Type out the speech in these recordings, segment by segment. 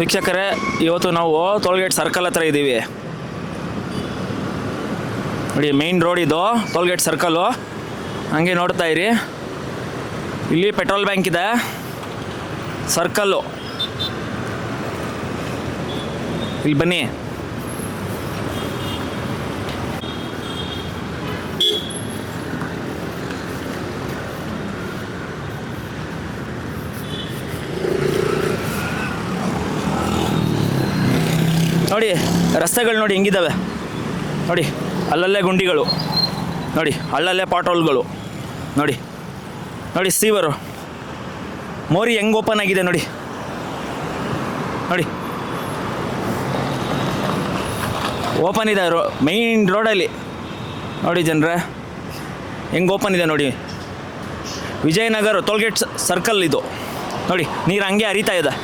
ವೀಕ್ಷಕರೇ, ಇವತ್ತು ನಾವು ಟೋಲ್ಗೇಟ್ ಸರ್ಕಲ್ ಹತ್ರ ಇದ್ದೀವಿ. ನೋಡಿ ಮೇಯ್ನ್ ರೋಡ್ ಇದು, ಟೋಲ್ಗೇಟ್ ಸರ್ಕಲ್ಲು ಹಂಗೆ ನೋಡ್ತಾ ಇರಿ. ಇಲ್ಲಿ ಪೆಟ್ರೋಲ್ ಬ್ಯಾಂಕ್ ಇದೆ. ಸರ್ಕಲ್ಲು ಇಲ್ಲಿ ಬನ್ನಿ. ನೋಡಿ, ರಸ್ತೆಗಳು ನೋಡಿ ಹೆಂಗಿದ್ದಾವೆ ನೋಡಿ, ಅಲ್ಲಲ್ಲೇ ಗುಂಡಿಗಳು. ನೋಡಿ, ಅಲ್ಲಲ್ಲೇ ಪಾಟೋಲ್ಗಳು ನೋಡಿ ನೋಡಿ, ಸೀವರು. ಮೋರಿ ಹೆಂಗೆ ಓಪನ್ ಆಗಿದೆ ನೋಡಿ. ನೋಡಿ. ಓಪನ್ ಇದೆ ರೋ ಮೈನ್ ರೋಡಲ್ಲಿ. ನೋಡಿ ಜನರೇ, ಹೆಂಗೆ ಓಪನ್ ಇದೆ ನೋಡಿ. ವಿಜಯನಗರ ಟೋಲ್ಗೇಟ್ ಸರ್ಕಲ್ ಇದು. ನೋಡಿ, ನೀರು ಹಂಗೆ ಹರಿತಾ ಇದೆ.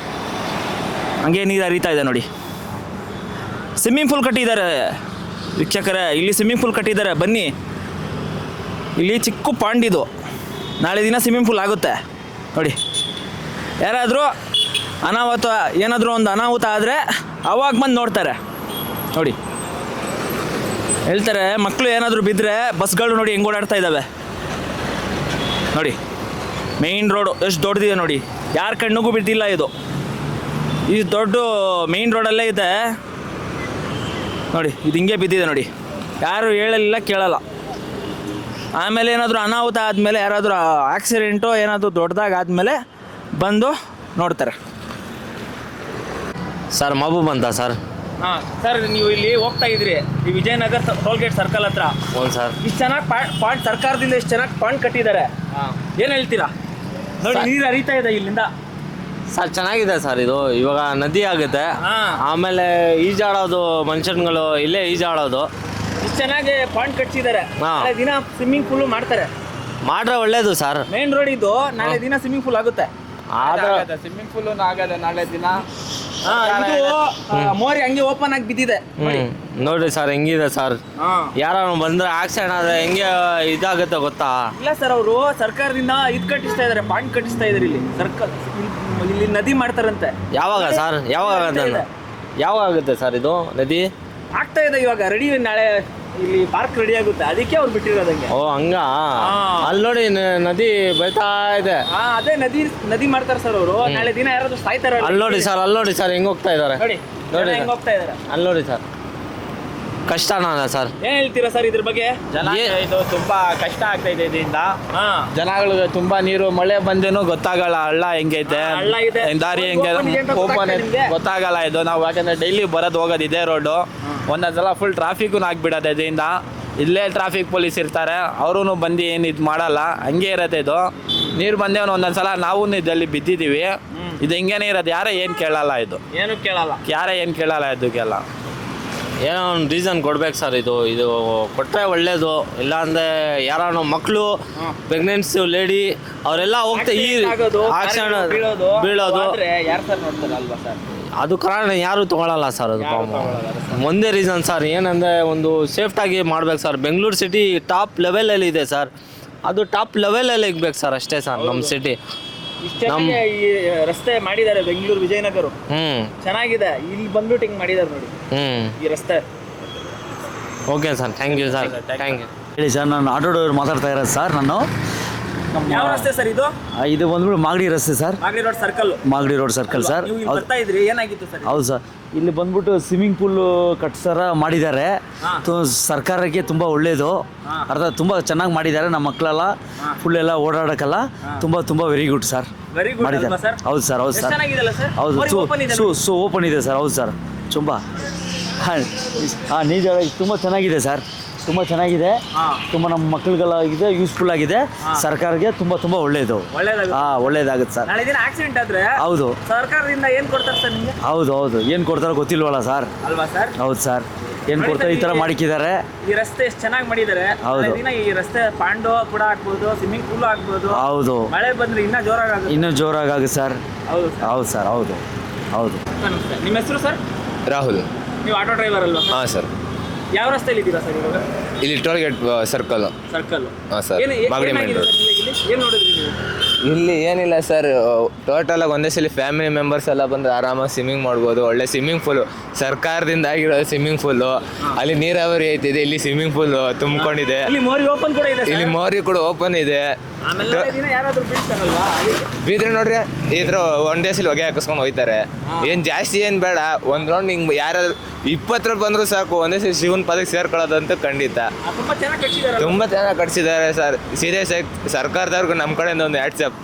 ಹಂಗೆ ನೀರು ಹರಿತಾ ಇದೆ ನೋಡಿ. ಸ್ವಿಮ್ಮಿಂಗ್ ಪೂಲ್ ಕಟ್ಟಿದ್ದಾರೆ. ವೀಕ್ಷಕರ, ಇಲ್ಲಿ ಸ್ವಿಮ್ಮಿಂಗ್ ಪೂಲ್ ಕಟ್ಟಿದ್ದಾರೆ. ಬನ್ನಿ. ಇಲ್ಲಿ ಚಿಕ್ಕ ಪಾಂಡಿದು ನಾಳೆ ದಿನ ಸ್ವಿಮ್ಮಿಂಗ್ ಪೂಲ್ ಆಗುತ್ತೆ. ನೋಡಿ. ಯಾರಾದರೂ ಅನಾಹುತ, ಏನಾದರೂ ಒಂದು ಅನಾಹುತ ಆದರೆ ಅವಾಗ ಬಂದು ನೋಡ್ತಾರೆ. ನೋಡಿ. ಹೇಳ್ತಾರೆ ಮಕ್ಕಳು ಏನಾದರೂ ಬಿದ್ದರೆ ಬಸ್ಗಳು ನೋಡಿ ಹೆಂಗೆ ಓಡಾಡ್ತಾ ಇದ್ದಾವೆ ನೋಡಿ. ಮೇಯ್ನ್ ರೋಡು ಎಷ್ಟು ದೊಡ್ಡದಿದೆ ನೋಡಿ. ಯಾರ ಕಣ್ಣಿಗೂ ಬಿದ್ದಿಲ್ಲ ಇದು. ಈ ದೊಡ್ಡ ಮೇಯ್ನ್ ರೋಡಲ್ಲೇ ಇದೆ. ನೋಡಿ ಇದು ಹಿಂಗೆ ಬಿದ್ದಿದೆ ನೋಡಿ. ಯಾರು ಹೇಳಲಿಲ್ಲ ಕೇಳಲ್ಲ. ಆಮೇಲೆ ಏನಾದರೂ ಅನಾಹುತ ಆದಮೇಲೆ ಯಾರಾದರೂ ಆಕ್ಸಿಡೆಂಟು ಏನಾದರೂ ದೊಡ್ಡದಾಗಿ ಆದಮೇಲೆ ಬಂದು ನೋಡ್ತಾರೆ. ಸರ್ ಮಬು ಅಂತ ಸರ್? ಹಾಂ ಸರ್ ನೀವು ಇಲ್ಲಿ ಹೋಗ್ತಾ ಇದ್ರಿ. ಈ ವಿಜಯನಗರ ಟೋಲ್ಗೇಟ್ ಸರ್ಕಲ್ ಹತ್ರ. ಹೌದು ಸರ್. ಇಷ್ಟು ಚೆನ್ನಾಗಿ ಪಾಯಿಂಟ್ ಸರ್ಕಾರದಿಂದ ಇಷ್ಟು ಚೆನ್ನಾಗಿ ಪಾಯಿಂಟ್ ಕಟ್ಟಿದ್ದಾರೆ. ಏನು ಹೇಳ್ತೀರಾ? ನೋಡಿ ನೀರು ಹರಿತಾ ಇದೆ ಇಲ್ಲಿಂದ. ಸರ್ ಚೆನ್ನಾಗಿದೆ ಸರ್ ಇದು. ಇವಾಗ ನದಿ ಆಗುತ್ತೆ. ಆಮೇಲೆ ಈಜಾಡೋದು ಮನುಷ್ಯನ್ಗಳು ಇಲ್ಲೇ ಈಜಾಡೋದು. ಇಷ್ಟು ಚೆನ್ನಾಗಿ ಪಾಯಿಂಟ್ ಕಟ್ಸಿದ್ದಾರೆ ಹಾ. ನಾಳೆ ದಿನ ಸ್ವಿಮ್ಮಿಂಗ್ ಪೂಲ್ ಮಾಡ್ತಾರೆ. ಮಾಡ್ರೆ ಒಳ್ಳೇದು ಸರ್. ಮೇನ್ ರೋಡ್ ಇದು. ನಾಳೆ ದಿನ ಸ್ವಿಮ್ಮಿಂಗ್ ಪೂಲ್ ಆಗುತ್ತೆ. ಆದ್ರೆ ಸ್ವಿಮ್ಮಿಂಗ್ ಪೂಲ್ ಆಗದೆ ನಾಳೆ ದಿನ. ಮೋರಿ ಹಂಗೆ ಓಪನ್ ಆಗಿ ಬಿದ್ದಿದೆ. ನೋಡಿ ಹ್ಮ್. ನೋಡ್ರಿ ಸರ್ ಹೆಂಗಿದೆ ಸರ್? ಹಾ. ಯಾರು ಬಂದ್ರೆ ಆಕ್ಸಿಡೆಂಟ್ ಆದ್ರೆ ಹೆಂಗೆ ಇದಾಗುತ್ತೆ ಗೊತ್ತಾ? ಇಲ್ಲ ಸರ್ ಅವರು ಸರ್ಕಾರದಿಂದ ಇದ್ ಕಟ್ಟಿಸ್ತಾ ಇದಾರೆ ಬಾಂಡ್ ಕಟ್ಟಿಸ್ತಾ ಇದಾರೆ ಇಲ್ಲಿ. ಸರ್ಕಲ್ ಇಲ್ಲಿ ನದಿ ಮಾಡ್ತಾರಂತೆ. ಯಾವಾಗ ಸರ್? ಯಾವಾಗ ಯಾವಾಗ ಆಗುತ್ತೆ ಸರ್ ಇದು ನದಿ? ಆಗ್ತಾ ಇದೆ ಇವಾಗ ರೆಡಿ ನಾಳೆ ಇಲ್ಲಿ ಪಾರ್ಕ್ ರೆಡಿ ಆಗುತ್ತೆ. ಅದಕ್ಕೆ ಅವ್ರು ಬಿಟ್ಟಿರೋದಂಗೆ ಓ ಹಂಗ. ಅಲ್ಲಿ ನೋಡಿ ನ- ನದಿ ಬೈತಾ ಇದೆ. ಹಾ ಅದೇ ನದಿ ನದಿ ಮಾಡ್ತಾರೆ ಸರ್ ಅವರು. ನಾಳೆ ದಿನ ಯಾರಾದ್ರೂ ಸಾಯ್ತಾರ ಅಲ್ಲಿ ನೋಡಿ ಸರ್ ಅಲ್ಲಿ ನೋಡಿ ಸರ್ ಹೆಂಗ್ ಹೋಗ್ತಾ ಇದಾರೆ. ನೋಡಿ. ನೋಡಿ ನೋಡಿ ಹೆಂಗ್ ಹೋಗ್ತಾ ಇದಾರೆ. ಅಲ್ಲಿ ನೋಡಿ ಸರ್ ಕಷ್ಟನಾ ಸರ್? ಏನ್ ಹೇಳ್ತೀರಾ ಸರ್ ಇದ್ರ ಬಗ್ಗೆ? ಜನ ಏ- ಇದು ತುಂಬಾ ಕಷ್ಟ ಆಗ್ತಾ ಇದೆ ಇದರಿಂದ. ಹಾ. ಜನಗಳಿಗೆ ತುಂಬಾ ನೀರು ಮಳೆ ಬಂದೇನು ಗೊತ್ತಾಗಲ್ಲ ಹಳ್ಳ ಹೆಂಗೈತೆ? ಹಾ, ಹಳ್ಳ ಇದೆ. ದಾರಿ ಹೆಂಗೆ? open ಇದೆ ಅಂತ ಓಪನ್ ಗೊತ್ತಾಗ್ತಾ ನಿಮ್ಗೆ? ಗೊತ್ತಾಗಲ್ಲ ಇದು. ನಾವು ಯಾಕಂದ್ರೆ ಡೈಲಿ ಬರೋದು ಹೋಗೋದು ಇದೇ ರೋಡು ಒಂದೊಂದ್ಸಲ ಫುಲ್ ಟ್ರಾಫಿಕ್ ಆಗ್ಬಿಡತ್ತೆ ಇದರಿಂದ. ಇಲ್ಲೇ ಟ್ರಾಫಿಕ್ ಪೊಲೀಸ್ ಇರ್ತಾರೆ. ಅವರು ಬಂದು ಏನು ಇದು ಮಾಡಲ್ಲ. ಹಂಗೆ ಇರತ್ತೆ ಇದು. ನೀರು ಬಂದೇ ಒಂದೊಂದ್ಸಲ ನಾವು ಇದಲ್ಲಿ ಬಿದ್ದಿದ್ದೀವಿ. ಇದು ಹಿಂಗೇನೆ ಇರೋದು ಯಾರೇ ಏನು ಕೇಳಲ್ಲ ಇದು. ಏನು ಕೇಳಲ್ಲ. ಯಾರೇ ಏನು ಕೇಳಲ್ಲ ಇದಕ್ಕೆಲ್ಲ. ಏನೋ ಒಂದು ರೀಸನ್ ಕೊಡ್ಬೇಕು ಸರ್ ಇದು. ಇದು ಕೊಟ್ಟರೆ ಒಳ್ಳೇದು. ಇಲ್ಲಾಂದ್ರೆ ಯಾರೋ ಮಕ್ಕಳು ಪ್ರೆಗ್ನೆನ್ಸಿ ಲೇಡಿ ಅವರೆಲ್ಲ ಹೋಗ್ತಾ ಈ ಬೀಳೋದು. ಅದು ಕಾರಣ ಯಾರು ತಗೊಳಲ್ಲ ಸರ್ ಅದು ಒಂದೇ ರೀಸನ್ ಸರ್ ಏನಂದ್ರೆ ಒಂದು ಸೇಫ್ಟಾಗಿ ಮಾಡ್ಬೇಕು ಸರ್ ಬೆಂಗಳೂರು ಸಿಟಿ ಟಾಪ್ ಲೆವೆಲಲ್ಲಿ ಇದೆ ಸರ್ ಅದು ಟಾಪ್ ಲೆವೆಲಲ್ಲಿ ಇಕ್ಬೇಕು ಸರ್ ಅಷ್ಟೇ ಸರ್ ನಮ್ಮ ಸಿಟಿ ಇಷ್ಟೇ ಈ ರಸ್ತೆ ಮಾಡಿದ್ದಾರೆ ಬೆಂಗಳೂರು ವಿಜಯನಗರ. ಹ್ಮ್. ಚೆನ್ನಾಗಿದೆ. ಇಲ್ಲಿ ಬಂದ್ಬಿಟ್ಟು ಹಿಂಗ್ ಮಾಡಿದ್ದಾರೆ ನೋಡಿ. ಹ್ಮ್. ಈ ರಸ್ತೆ. Okay sir thank you sir thank you ಹೇಳಿ ಸರ್ ನಾನು ಆಟೋ ಡ್ರೈವರ್ ಮಾತಾಡ್ತಾ ಇರೋದು ಸರ್ ನಾನು ಯಾವ ರಸ್ತೆ ಸರ್ ಇದು? ಇದು ಬಂದ್ಬಿಟ್ಟು ಮಾಗಡಿ ರಸ್ತೆ sir. Magadi road circle. Magadi road circle sir. ನೀವು ಇಲ್ಲಿ ಹೌದು. ಬರ್ತಾ ಇದ್ರಿ ಏನಾಗಿತ್ತು ಸರ್ ಹೌದು ಸರ್. ಇಲ್ಲಿ ಬಂದ್ಬಿಟ್ಟು ಸ್ವಿಮ್ಮಿಂಗ್ ಪೂಲ್ ಕಟ್ಸರ ಮಾಡಿದ್ದಾರೆ. ತು- ಸರ್ಕಾರಕ್ಕೆ ತುಂಬ ಒಳ್ಳೆಯದು ಅರ್ಧ ಅರ್ಥ ತುಂಬ ಚೆನ್ನಾಗಿ ಮಾಡಿದ್ದಾರೆ ನಮ್ಮ ಮಕ್ಕಳೆಲ್ಲ. ಫುಲ್ ಎಲ್ಲ ಓಡಾಡೋಕ್ಕಲ್ಲ ತುಂಬ ತುಂಬ very good sir very good ಅಲ್ವಾ ಮಾಡಿದ್ದಾರೆ ಸರ್? ಹೌದು ಸರ್ ಹೌದು ಸರ್. ಚೆನ್ನಾಗಿದೆಲ್ಲ ಸರ್? ಹೌದು ಸೊ ಸು open ಇದೆ ಸು ಸು ಓಪನ್ ಇದೆ ಸರ್. ಹೌದು ಸರ್. ತುಂಬ ಹಾಂ ಹಾಂ ತುಂಬ ಚೆನ್ನಾಗಿದೆ ಸರ್. ತುಂಬ ಚೆನ್ನಾಗಿದೆ. ಹಾ. ತುಂಬ ನಮ್ಮ ಮಕ್ಕಳಿಗೆಲ್ಲ ಯೂಸ್ಫುಲ್ ಆಗಿದೆ. ಸರ್ಕಾರಕ್ಕೆ ತುಂಬ ತುಂಬ ಒಳ್ಳೆಯದು ಹಾ ಹಾಂ ಒಳ್ಳೇದಾಗುತ್ತೆ ಸರ್. ನಾಳೆ ದಿನ ಆಕ್ಸಿಡೆಂಟ್ ಆದ್ರೆ ಹೌದು. ಸರ್ಕಾರದಿಂದ ಏನ್ ಕೊಡ್ತಾರೆ ಸರ್ ನಿಮಗೆ? ಹೌದು ಹೌದು. ಏನು ಕೊಡ್ತಾರ ಗೊತ್ತಿಲ್ವಲ್ಲ ಸರ್. ಅಲ್ವಾ ಸರ್? ಹೌದು ಸರ್. ಏನು ಕೊಡ್ತಾರೆ ಈ ತರ ಮಾಡಿಕ್ಕಿದ್ದಾರೆ. ಈ ರಸ್ತೆ ಎಷ್ಟು ಚೆನ್ನಾಗಿ ಮಾಡಿದ್ದಾರೆ. ಹೌದು. ನಾಳೆ ದಿನ ಈ ರಸ್ತೆ ಪಾಂಡೋ ಕೂಡ ಹಾಕ್ಬೋದು ಸ್ವಿಮ್ಮಿಂಗ್ ಪೂಲ್ ಹಾಕ್ಬೋದು ಹೌದು. ಮಳೆ ಬಂದ್ರೆ ಇನ್ನೂ ಜೋರಾಗಿ ಆಗುತ್ತೆ ಇನ್ನೂ ಜೋರಾಗುತ್ತೆ ಸರ್. ಹೌದು ಸರ್. ಹೌದು ಸರ್ ಹೌದು. ಹೌದು. ನಮಸ್ತೆ. ನಿಮ್ಮ ಹೆಸರು ಸರ್? ರಾಹುಲ್. ನೀವು ಆಟೋ ಡ್ರೈವರ್ ಅಲ್ವಾ? ಹಾಂ ಸರ್. ಯಾವ ರಸ್ತೆಯಲ್ಲಿ ಇದ್ದೀರಾ ಸರ್ ಇವಾಗ? ಇಲ್ಲಿ ಟೋಲ್ ಗೇಟ್ ಸರ್ಕಲ್ ಸರ್ಕಲ್ ಹಾಂ ಸರ್. ಏನು ಮಾಗಡಿ ಮೇನ್ ರೋಡ್ ಏನು ನೋಡಿದ್ರಿ ನೀವು? ಇಲ್ಲಿ ಏನಿಲ್ಲ ಸರ್ ಟೋಟಲ್ ಆಗಿ ಒಂದೇ ಸಲ ಫ್ಯಾಮಿಲಿ ಮೆಂಬರ್ಸ್ ಎಲ್ಲ ಬಂದು ಆರಾಮಾಗಿ ಸ್ವಿಮ್ಮಿಂಗ್ ಮಾಡ್ಬೋದು. ಒಳ್ಳೆ ಸ್ವಿಮ್ಮಿಂಗ್ ಪೂಲು ಸರ್ಕಾರದಿಂದ ಆಗಿರೋ ಸ್ವಿಮ್ಮಿಂಗ್ ಪೂಲು ಅಲ್ಲಿ ನೀರಾವರಿ ಐತಿದೆ ಇಲ್ಲಿ ಸ್ವಿಮ್ಮಿಂಗ್ ಫುಲ್ ತುಂಬಿಕೊಂಡಿದೆ. ಇಲ್ಲಿ ಮೋರಿ ಓಪನ್ ಕೂಡ ಇದೆ ಇಲ್ಲಿ ಮೋರಿ ಕೂಡ ಓಪನ್ ಇದೆ. ಬಿದ್ರೆ ನೋಡ್ರಿ ಇದ್ರ ಒನ್ ಡೇಸಲ್ಲಿ ಹೊಗೆ ಹಾಕಿಸ್ಕೊಂಡು ಹೋಯ್ತಾರೆ. ಏನ್ ಜಾಸ್ತಿ ಏನ್ ಬೇಡ ಒಂದ್ ರೌಂಡ್ ಹಿಂಗ್ ಯಾರಾದ್ರು ಇಪ್ಪತ್ತರ ಬಂದ್ರು ಸಾಕು ಒಂದೇ ಸಲ ಶಿವನ್ ಪದಕ್ಕೆ ಸೇರ್ಕೊಳ್ಳೋದಂತೂ ಖಂಡಿತ. ತುಂಬಾ ಚೆನ್ನಾಗಿ ಕಟ್ಸಿದ್ದಾರೆ ಸರ್. ಸೀರಿಯಸ್ ಆಗಿ ಸರ್ಕಾರದವ್ರಿಗೂ ನಮ್ಮ ಕಡೆಯಿಂದ ಒಂದು ವಾಟ್ಸಪ್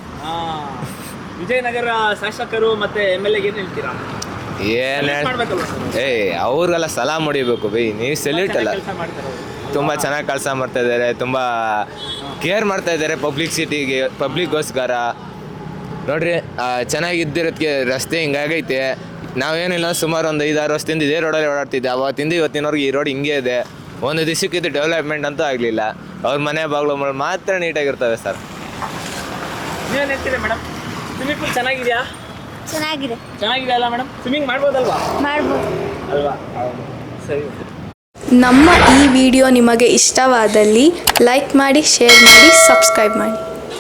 ವಿಜಯನಗರ ಶಾಸಕರು ಮತ್ತೆ ಎಂ ಎಲ್ ಏನ್ ಹೇಳ್ತೀರಾ? ಏನ್ ಏಯ್ ಅವ್ರಿಗೆಲ್ಲ ಸಲಾಮ್ ಹೊಡಿಬೇಕು ಬೈ. ನೀವು ಸೆಲ್ಯೂಟ್ ಅಲ್ಲ. ತುಂಬ ಚೆನ್ನಾಗಿ ಕೆಲಸ ಮಾಡ್ತಾ ಇದ್ದಾರೆ. ತುಂಬ ಕೇರ್ ಮಾಡ್ತಾ ಇದ್ದಾರೆ ಪಬ್ಲಿಕ್ ಸಿಟಿಗೆ ಪಬ್ಲಿಕ್ಗೋಸ್ಕರ ನೋಡ್ರಿ ಚೆನ್ನಾಗಿದ್ದಿರೋದಕ್ಕೆ ರಸ್ತೆ ಹಿಂಗಾಗೈತೆ. ನಾವೇನಿಲ್ಲ ಸುಮಾರು ಒಂದು ಐದಾರು ವರ್ಷದಿಂದ ಇದೇ ರೋಡಲ್ಲಿ ಓಡಾಡ್ತಿದ್ದೆ. ಅವತ್ತಿಂದ ಇವತ್ತಿನವರೆಗೆ ಈ ರೋಡ್ ಹಿಂಗೆ ಇದೆ. ಒಂದು ದಿವಸಕ್ಕೆ ಇದು ಡೆವಲಪ್ಮೆಂಟ್ ಅಂತೂ ಆಗಲಿಲ್ಲ. ಅವ್ರ ಮನೆ ಬಾಗಿಲು ಮಾತ್ರ ನೀಟಾಗಿರ್ತವೆ ಸರ್. ನೀವೇನ್ ಹೇಳ್ತೀರಾ ಮೇಡಮ್ ಸ್ವಿಮ್ಮಿಂಗ್ ಪೂಲ್ ಚೆನ್ನಾಗಿದೆಯಾ? ಚೆನ್ನಾಗಿದೆ. ಚೆನ್ನಾಗಿದೆ ಅಲ್ಲ ಮೇಡಮ್ ಸ್ವಿಮ್ಮಿಂಗ್ ಮಾಡ್ಬೋದಲ್ವಾ? ಮಾಡ್ಬೋದು. ಅಲ್ವಾ? ಸರಿ. ನಮ್ಮ ಈ ವಿಡಿಯೋ ನಿಮಗೆ ಇಷ್ಟವಾದಲ್ಲಿ ಲೈಕ್ ಮಾಡಿ ಶೇರ್ ಮಾಡಿ ಸಬ್ಸ್ಕ್ರೈಬ್ ಮಾಡಿ.